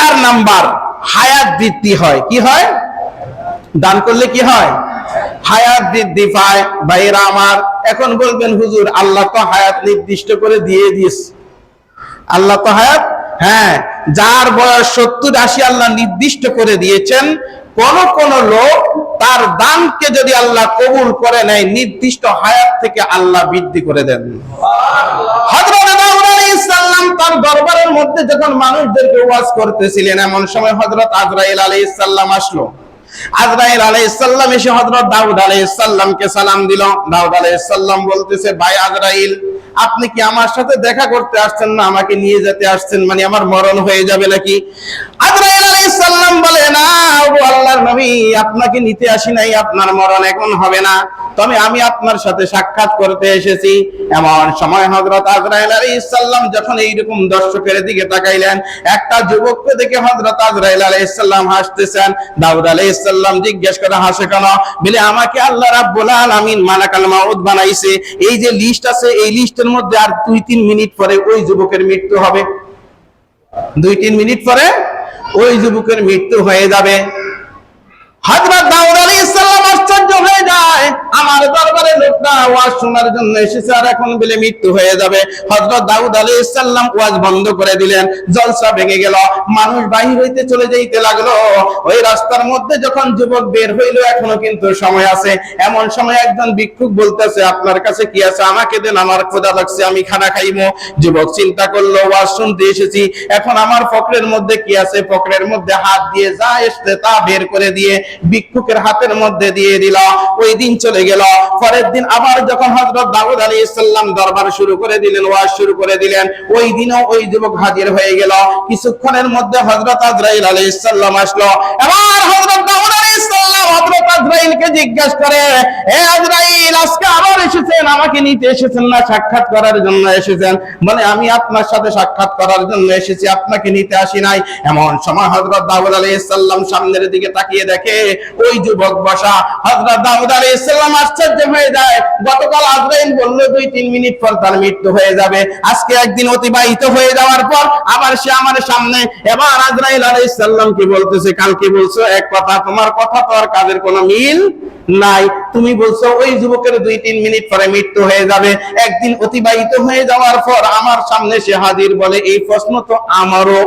চার নাম্বার, হায়াত বৃদ্ধি হয়। কি হয়? দান করলে কি হয়? হায়াত বৃদ্ধি পায়। ভাইরা আমার, এখন বলবেন, হুজুর, আল্লাহ তো হায়াত নির্দিষ্ট করে দিয়ে দিয়েছে। আল্লাহ তো হায়াত? হ্যাঁ। যার বয়স সত্তর, আশি আল্লাহ নির্দিষ্ট করে দিয়েছেন। কোন কোন লোক তার দানকে যদি আল্লাহ কবুল করে নেয়, নির্দিষ্ট হায়াত থেকে আল্লাহ বৃদ্ধি করে দেন। তার দরবারের মধ্যে যখন মানুষদেরকে ওয়াজ করতেছিলেন, এমন সময় হযরত আজরাইল আলাইহিস সালাম আসলো। আজরাইল আলাইহিস সালাম এসে হযরত দাউদ আলাইহিস সালামকে সালাম দিল। দাউদ আলাইহিস সালাম বলতেছে, ভাই আজরাইল, আপনি কি আমার সাথে দেখা করতে আসছেন না? আমাকে নিয়ে যেতে আসছেন মানে আমার মরণ হয়ে যাবে নাকি? আজরাইল আলাইহিস সালাম বলে, না আপনাকে নিতে আসি নাই, আপনার মরণ এখন হবে না। তবে আমি আপনার সাথে সাক্ষাৎ করতে এসেছি। এমন সময় হযরত আজরাইল আলাইহিস সালাম যখন এইরকম দর্শকের দিকে তাকাইলেন, একটা যুবককে দেখে হযরত আজরাইল আলাইহিস সালাম হাসতেছেন। দাউদ আলাইহিস সালাম জিজ্ঞেস করে, হাসে কেন? বলে, আমাকে আল্লাহ রাব্বুল আলামিন মালাকাল মাউত বানাইছে। এই যে লিস্ট আছে, এই লিস্টের মধ্যে আর দুই তিন মিনিট পরে ওই যুবকের মৃত্যু হবে। দুই তিন মিনিট পরে ওই যুবকের মৃত্যু হয়ে যাবে। হযরত দাউদ আলী ইসলাম আশ্চর্য হয়ে যায়। ওয়াজ শোনার জন্য এসেছে আর এখন বলে মৃত্যু হয়ে যাবে। হযরত দাউদ আলাইহিস সালাম ওয়াজ বন্ধ করে দিলেন। জলসা ভেঙে গেল। মানুষ বাহির হইতে চলে যাইতে লাগল। ওই রাস্তার মধ্যে যখন যুবক বের হইল, এখনও কিন্তু সময় আছে। এমন সময় একজন ভিক্ষুক বলতেছে, আপনার কাছে কি আছে? আমাকে দেন, আমার ক্ষুধা লাগছে, আমি খানা খাইবো যুবক চিন্তা করল, ওয়াজ শুনতে এসেছি। এখন আমার পকেটের মধ্যে কি আছে? পকেটের মধ্যে হাত দিয়ে যা এসছে তা বের করে দিয়ে ভিক্ষুকের হাতের মধ্যে দিয়ে দিল। ওই দিন চলে গেল। পরের দিন আবার যখন হজরত দাউদ আলাইহিস সালাম দরবার শুরু করে দিলেন, ওয়াজ শুরু করে দিলেন, ওই দিনও ওই যুবক হাজির হয়ে গেল। কিছুক্ষণের মধ্যে হজরত আজরাইল আলাইহিস সালাম আসলো। এবার হযরত দাউদ সালাম সামনের দিকে তাকিয়ে দেখে, ওই যুবক বসা। দাউদ আশ্চর্য হয়ে যায়। গতকাল দুই তিন মিনিট পর তার মৃত্যু হয়ে যাবে। আজকে একদিন অতিবাহিত হয়ে যাওয়ার পর আবার সে আমার সামনে এবার আজরাইল আলাইহিস সালাম কি বলতেছে, কালকে বলছো এক কথা, তোমার কথা তো আর কাজের কোনো মিল নাই। তুমি বলছো, ওই যুবকের দুই তিন মিনিট পরে মৃত্যু হয়ে যাবে। একদিন অতিবাহিত হয়ে যাওয়ার পর আমার সামনে সে হাজির বলে, এই প্রশ্ন তো আমারও।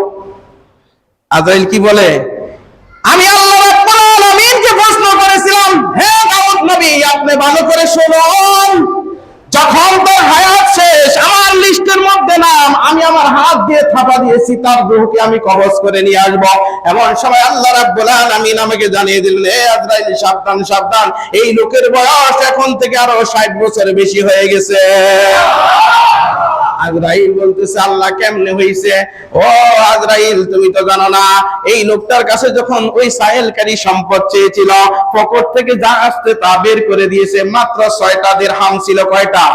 আজরাইল কি বলে? আমি আল্লাহ রাব্বুল প্রশ্ন করেছিলাম, হে দাউদ নবী, আপনি ভালো করে শুনুন। যখন আমার হাত দিয়ে থাপা দিয়েছি, তার দেহকে আমি কবজ করে নিয়ে আসব। এমন সময় আল্লাহ রাব্বুল আলামিন আমাকে জানিয়ে দিলেন, এ আজরাইল, সাবধান সাবধান। এই লোকের বয়স এখন থেকে আরও 60 বছর বেশি হয়ে গেছে। আজরাইল বলতেছে, আল্লাহ কেমনে হইছে? ও আজরাইল, তুমি তো জানো না, এই লোকটার কাছে যখন ওই সাহেলকারী সম্পদ চেয়েছিল পকেট থেকে যা আসছে তা বের করে দিয়েছে, মাত্র ছয়টা দিরহাম ছিল কয়টা?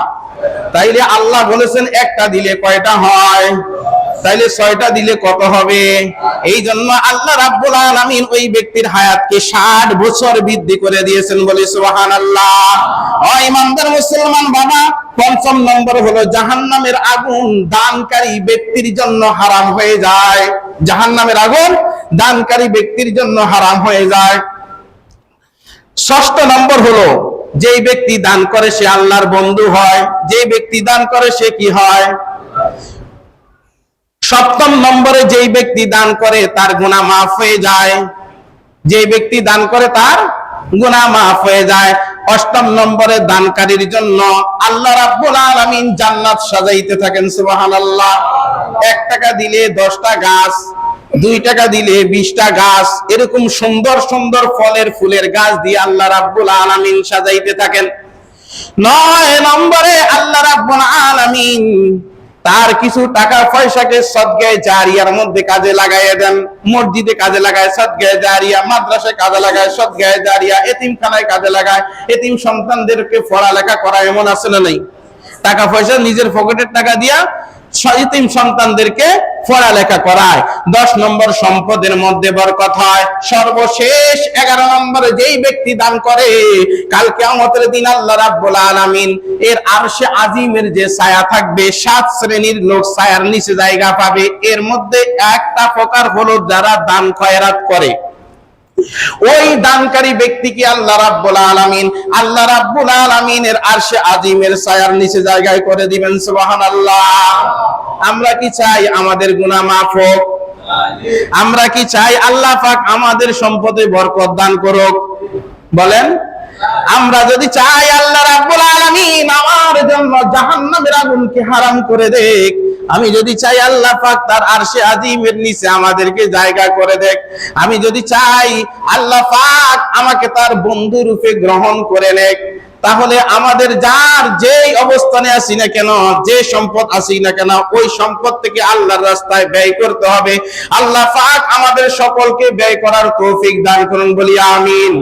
তাইলে আল্লাহ বলেছেন, একটা দিলে কয়টা হয়? তাইলে ছয়টা দিলে কত হবে? এই জন্য আল্লাহ রাব্বুল আলামিন ওই ব্যক্তির হায়াতকে 60 বছর বৃদ্ধি করে দিয়েছেন বলে সুবহানাল্লাহ। ও ইমানদার মুসলমান বাবা পঞ্চম নম্বর হলো, জাহান্নামের আগুন দানকারী ব্যক্তির জন্য হারাম হয়ে যায়। জাহান্নামের আগুন দানকারী ব্যক্তির জন্য হারাম হয়ে যায়। ষষ্ঠ নম্বর হলো, যেই ব্যক্তি দান করে সে আল্লাহর বন্ধু হয়, যেই ব্যক্তি দান করে সে কি হয়? সপ্তম নম্বরে যেই ব্যক্তি দান করে তার গুণা মাফ হয়ে যায়। যেই ব্যক্তি দান করে তার গুণা মাফ হয়ে যায়। অষ্টম নম্বরে দানকারীর জন্য আল্লাহ রাব্বুল আলামিন জান্নাত সাজাইতে থাকেন, সুবহানাল্লাহ। এক টাকা দিলে দশটা গাছ, দুই টাকা দিলে বিশটা গাছ, এরকম সুন্দর সুন্দর ফলের ফুলের গাছ দিয়ে আল্লাহ রাব্বুল আলামিন সাজাইতে থাকেন। নয় নম্বরে আল্লাহ রাব্বুল আলামিন তার কিছু টাকা পয়সাকে সদগায় জারিয়ার মধ্যে কাজে লাগাইয়া দেন, মসজিদে কাজে লাগায় সদগায় জারিয়া, মাদ্রাসায় কাজে লাগায় সদগায় জারিয়া, এতিমখানায় কাজে লাগায়, এতিম সন্তানদেরকে পড়ালেখা করা এমন আছে না নাই। টাকা পয়সা নিজের পকেটের টাকা দিয়া ইতিম সন্তানদেরকে পড়ালেখা করায়। দশ নম্বর সম্পদের মধ্যে বরকত হয়। সর্বশেষ এগারো নম্বরে যেই ব্যক্তি দান করে কালকে আমাদের দিন আল্লাহ রাব্বুল আলামিন এর আরশে আজিমের যে ছায়া থাকবে, সাত শ্রেণির লোক ছায়ার নিচে জায়গা পাবে। এর মধ্যে একটা প্রকার হলো যারা দান খয়রাত করে। ওই দানকারী ব্যক্তিকে আল্লাহ রাব্বুল আলামিন, আল্লাহ রাব্বুল আলামিনের আরশে আজিমের ছায়ার নিচে জায়গায় করে দিবেন, সুবহানাল্লাহ। আমরা কি চাই আমাদের গুনাহ মাফ হোক? আমরা কি চাই আল্লাহ পাক আমাদের সম্পদে বরকত দান করুক? বলেন, আমরা যদি চাই আল্লাহ রাব্বুল আলামিন আমার জন্য জাহান্নামের আগুনকে হারাম করে দেখ আমি যদি চাই আল্লাহ পাক তার আরশে আজিমের নিচে আমাদেরকে জায়গা করে দেখ। আমি যদি চাই আল্লাহ পাক আমাকে তার বন্ধু রূপে গ্রহণ করে নেক। তাহলে আমাদের যার যেই অবস্থানে আসি না কেন, যে সম্পদ আসি না কেন, ওই সম্পদ থেকে আল্লাহর রাস্তায় ব্যয় করতে হবে। আল্লাহ পাক আমাদের সকলকে ব্যয় করার তৌফিক দান করুন বলি আমিন।